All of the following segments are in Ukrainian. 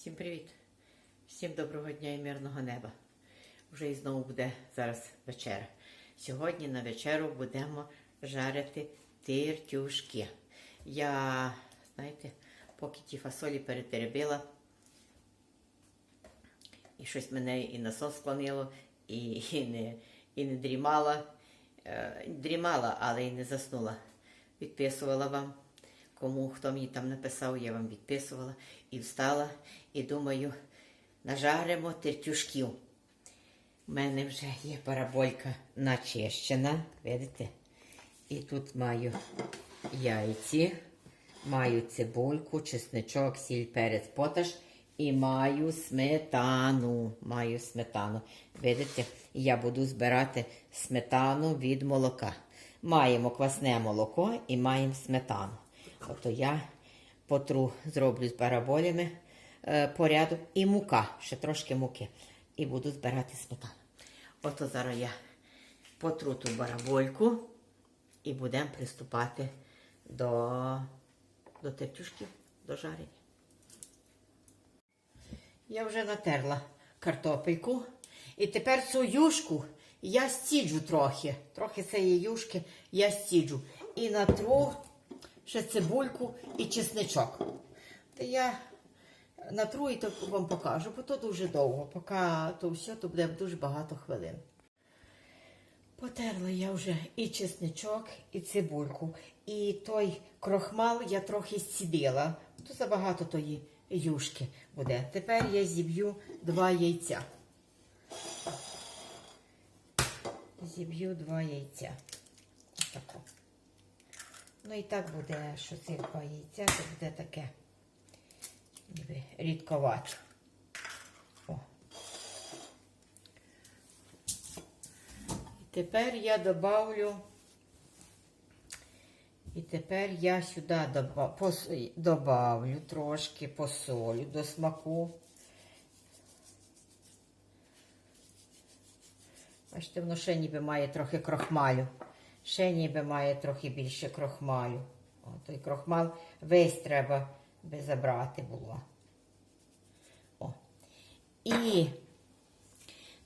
Всім привіт! Всім доброго дня і мирного неба. Вже і знову буде зараз вечеря. Сьогодні на вечерю будемо жарити тиртюшки. Я, знаєте, поки ті фасолі перетеребила, і щось мене і на сон склонило, і, і, не, і не дрімала. Е, дрімала, але і не заснула. Відписувала вам. Кому хто мені там написав, я вам відписувала і встала, і думаю, нажаримо тертюшків. У мене вже є параболька начищена, видите? І тут маю яйці, маю цибульку, чесничок, сіль, перець, поташ і маю сметану. Маю сметану. Видите, я буду збирати сметану від молока. Маємо квасне молоко і маємо сметану. Ото я потру, зроблю з бараболями е, порядок і мука, ще трошки муки. І буду збирати сметану. Ото зараз я потру ту барабольку і будемо приступати до, до тертюшків, до жарення. Я вже натерла картопельку. І тепер цю юшку я стіджу трохи. Трохи цієї юшки я стіджу. І натру ще цибульку і чесничок. Та я натру і вам покажу, бо то дуже довго. Поки то все, то буде дуже багато хвилин. Потерла я вже і чесничок, і цибульку. І той крохмал я трохи зцідила. То забагато тої юшки буде. Тепер я зіб'ю два яйця. Зіб'ю два яйця. Ну і так буде, що два яйця, це буде таке ніби рідковато. О. І тепер я добавлю, і тепер я сюди доба- добавлю трошки посолю до смаку. Бачите, воно ще ніби має трохи крохмалю. Ще ніби має трохи більше крохмалю. О, той крохмал весь треба би забрати було. О. І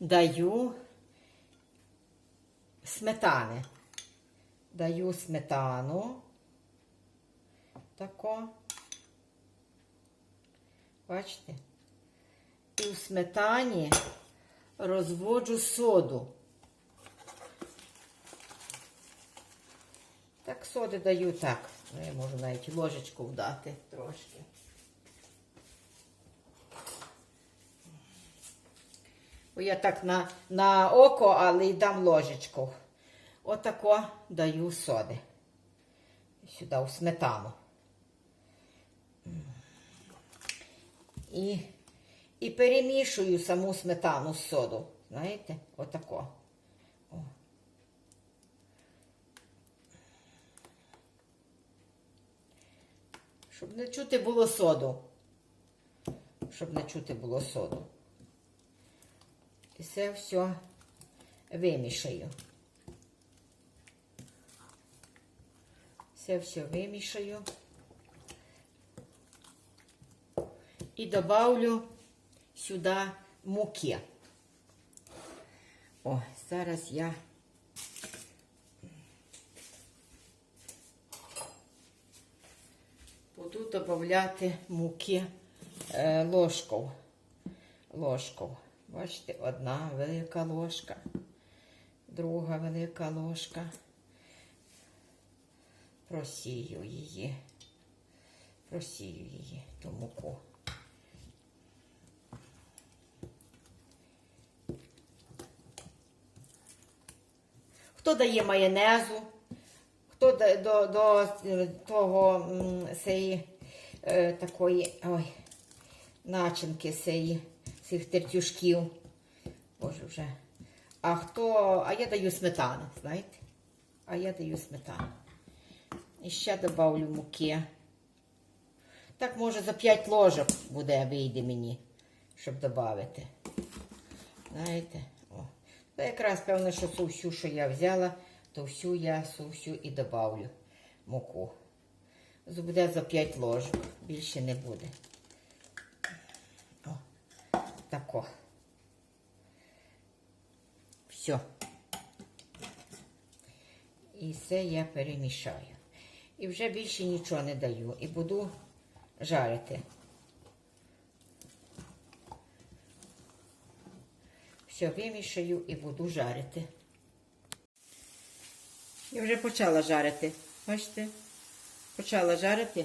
даю сметани. Даю сметану. Тако. Бачите? І в сметані розводжу соду. Так, соди даю так. Ну, я можу навіть ложечку вдати трошки. Бо я так на, на око, але й дам ложечку. Отако даю соди. Сюди в сметану. І, і перемішую саму сметану з соду. Знаєте? Отако. О. Щоб не чути було соду. Щоб не чути було соду. І це все вимішаю. Це все вимішаю. І добавлю сюди муки. О, зараз я буду додати муки е, ложкою. Ложкою. Бачите, одна велика ложка, друга велика ложка. Просію її. Просію її, ту муку. Хто дає майонезу, хто да- до, до е, того сеї, е, такої ой, начинки сеї, цих тертюшків. Боже вже. А хто. А я даю сметану, знаєте? А я даю сметану. І ще добавлю муки. Так, може, за 5 ложок буде вийде мені, щоб додати. Знаєте? О. Та якраз певно, що цю всю, що я взяла, то всю я всю і добавлю муку. Буде за 5 ложок, більше не буде. Отако. Все. І все я перемішаю. І вже більше нічого не даю. І буду жарити. Все, вимішаю і буду жарити. Я вже почала жарити. Бачите? Почала жарити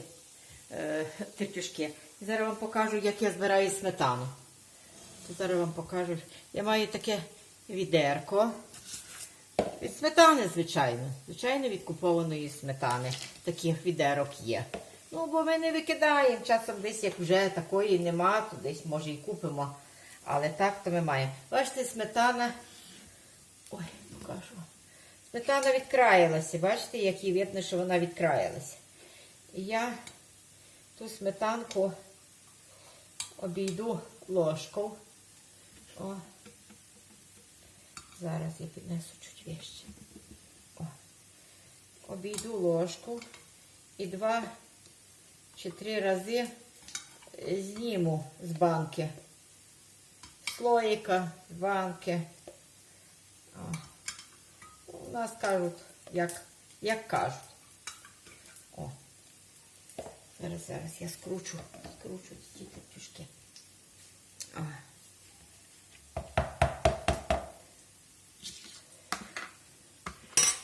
е, тертюшки. І зараз вам покажу, як я збираю сметану. Зараз вам покажу. Я маю таке відерко. Від сметани, звичайно. Звичайно, від купованої сметани. Таких відерок є. Ну, бо ми не викидаємо. Часом десь, як вже такої нема, то десь може і купимо. Але так то ми маємо. Бачите, сметана. Ой, покажу. Сметана відкраїлася. Бачите, як їй видно, що вона відкраїлася. І я ту сметанку обійду ложкою. О. Зараз я піднесу чуть вище. О. Обійду ложку і два чи три рази зніму з банки. Слоїка, банки. О. У нас кажуть, як, як кажуть. Зараз, зараз я скручу, скручу ці тертюшки. А.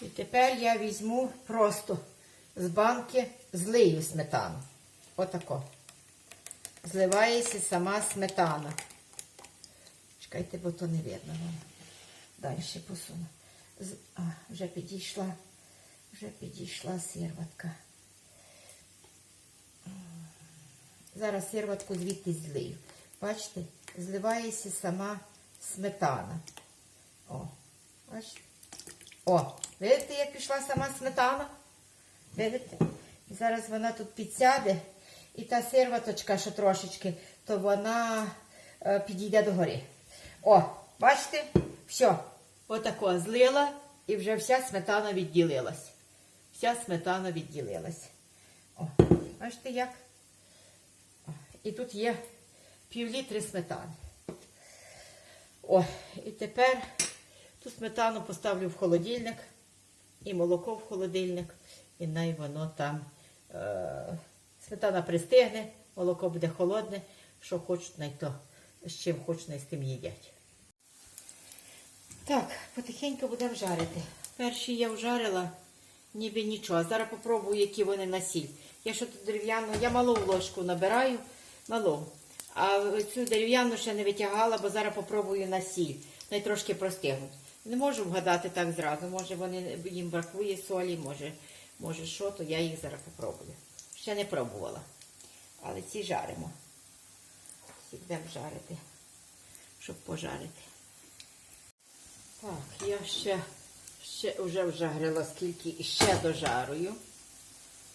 І тепер я візьму просто з банки злию сметану. Отако. Зливається сама сметана. Чекайте, бо то не видно вам. Далі посуну. З- А, вже підійшла, вже підійшла сирватка. Зараз сирватку звідти злию. Бачите, зливається сама сметана. О, бачите? О, видите, як пішла сама сметана? Видите? І зараз вона тут підсяде, і та сирваточка, що трошечки, то вона е, підійде до гори. О, бачите? Все. Отако злила, і вже вся сметана відділилась. Вся сметана відділилась. О, бачите як? І тут є пів літри сметани. О, і тепер ту сметану поставлю в холодильник і молоко в холодильник, і най воно там е, сметана пристигне, молоко буде холодне, що хочуть, най то з чим хочуть, най з тим їдять. Так, потихеньку будемо жарити. Перші я вжарила, ніби нічого. Зараз попробую, які вони на сіль. Я що тут дерев'яну, я малу ложку набираю, малу. А цю дерев'яну ще не витягала, бо зараз попробую на сіль. Най трошки простигнуть. Не можу вгадати так зразу. Може вони їм бракує солі, може, може що, то я їх зараз попробую. Ще не пробувала. Але ці жаримо. Ці будемо жарити, щоб пожарити. Так, я ще, ще вже вжарила скільки і ще дожарую.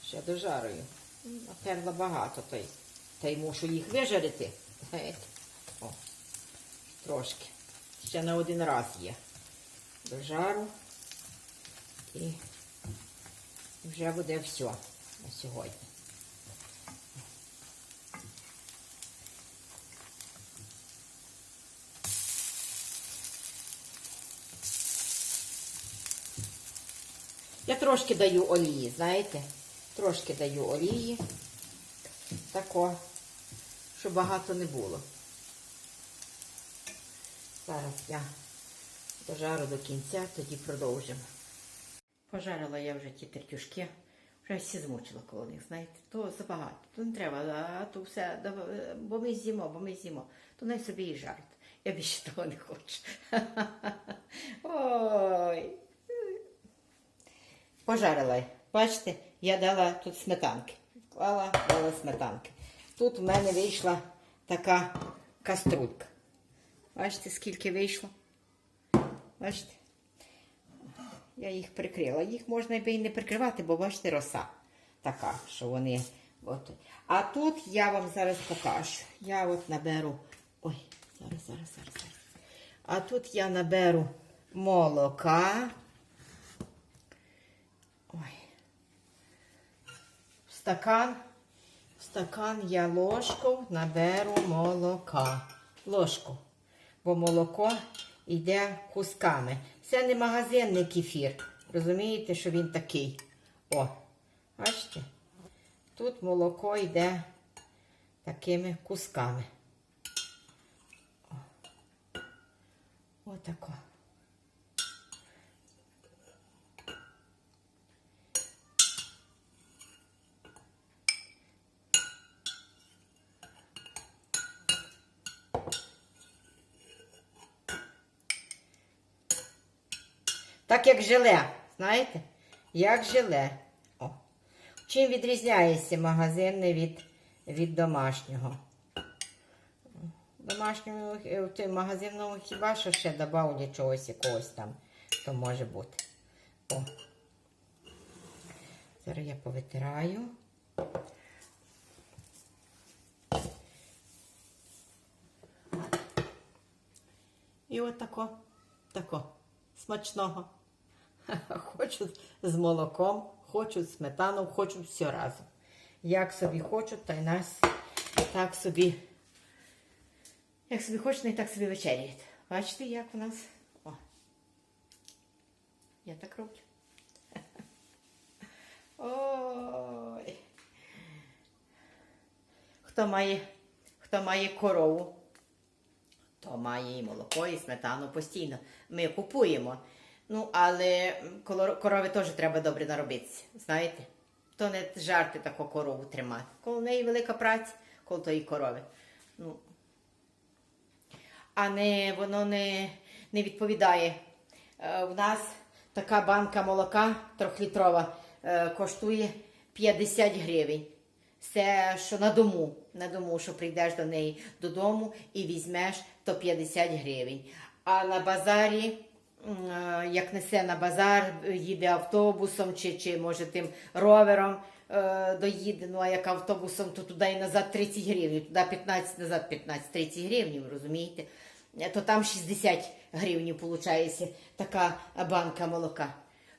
Ще дожарую. М, Натерла багато, та й, та й мушу їх вижарити. Знаєте. О, трошки. Ще на один раз є. Дожару. І вже буде все на сьогодні. Я трошки даю олії, знаєте? Трошки даю олії. Тако, щоб багато не було. Зараз я дожару до кінця, тоді продовжимо. Пожарила я вже ті тертюшки. Вже всі змучила коло них, знаєте, то забагато, то не треба, а то все, бо ми з'їмо, бо ми з'їмо, то най собі і жарт. Я більше того не хочу. Ой. Пожарила. Бачите, я дала тут сметанки. Клала, дала сметанки. Тут в мене вийшла така каструлька. Бачите, скільки вийшло? Бачите? Я їх прикрила. Їх можна би і не прикривати, бо бачите, роса така, що вони. От. А тут я вам зараз покажу. Я от наберу. Ой, зараз, зараз, зараз, зараз. А тут я наберу молока. Ой. В стакан. Стакан я ложку наберу молока. Ложку. бо молоко йде кусками. Це не магазинний кефір. Розумієте, що він такий. О, бачите? Тут молоко йде такими кусками. Отако. Так як желе, знаєте? Як желе. О. Чим відрізняється магазинне від, від домашнього? Домашньому е, в магазинному хіба що ще добавлю чогось якогось там, то може бути. О. Зараз я повитираю. І от тако, тако, смачного. Хочу з молоком, хочу з сметаном, хочу все разом. Як собі хочу, та й нас так собі. Як собі хочете, і так собі вечеряють. Бачите, як у нас. О. Я так роблю. Ой. Хто має, хто має корову, то має і молоко, і сметану постійно. Ми купуємо. Ну, але корови теж треба добре наробитися. Знаєте? То не жарти таку корову тримати. Коло неї велика праця, коло тої корови. Ну, а не, воно не, не відповідає. Е, в нас така банка молока трьохлітрова е, коштує 50 гривень. Це що на дому, на дому, що прийдеш до неї додому і візьмеш, то 50 гривень. А на базарі, як несе на базар, їде автобусом чи, чи може тим ровером е, доїде. Ну а як автобусом, то туди і назад 30 гривень, туди 15, назад 15, 30 гривень, розумієте? Е, То там 60 гривень виходить така банка молока.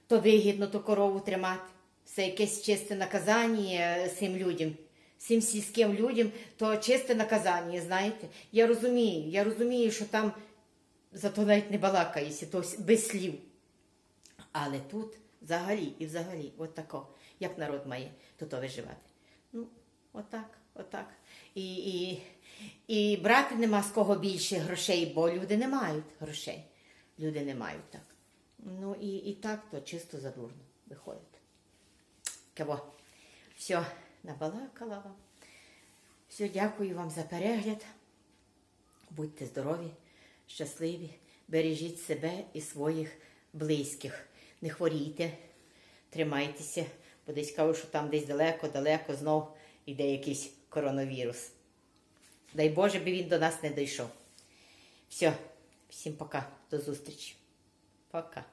То вигідно ту корову тримати. Це якесь чисте наказання цим людям, цим сільським людям, то чисте наказання, знаєте. Я розумію, я розумію, що там зато навіть не балакається, то без слів. Але тут взагалі і взагалі, от тако, як народ має тут виживати. Ну, отак, отак. І, і, і брати нема з кого більше грошей, бо люди не мають грошей. Люди не мають так. Ну і, і так то чисто задурно виходить. Кого? Все, набалакала вам. Все, дякую вам за перегляд. Будьте здорові, щасливі, бережіть себе і своїх близьких. Не хворійте, тримайтеся, бо десь кажу, що там десь далеко-далеко знов йде якийсь коронавірус. Дай Боже, би він до нас не дійшов. Все, всім пока, до зустрічі. Пока.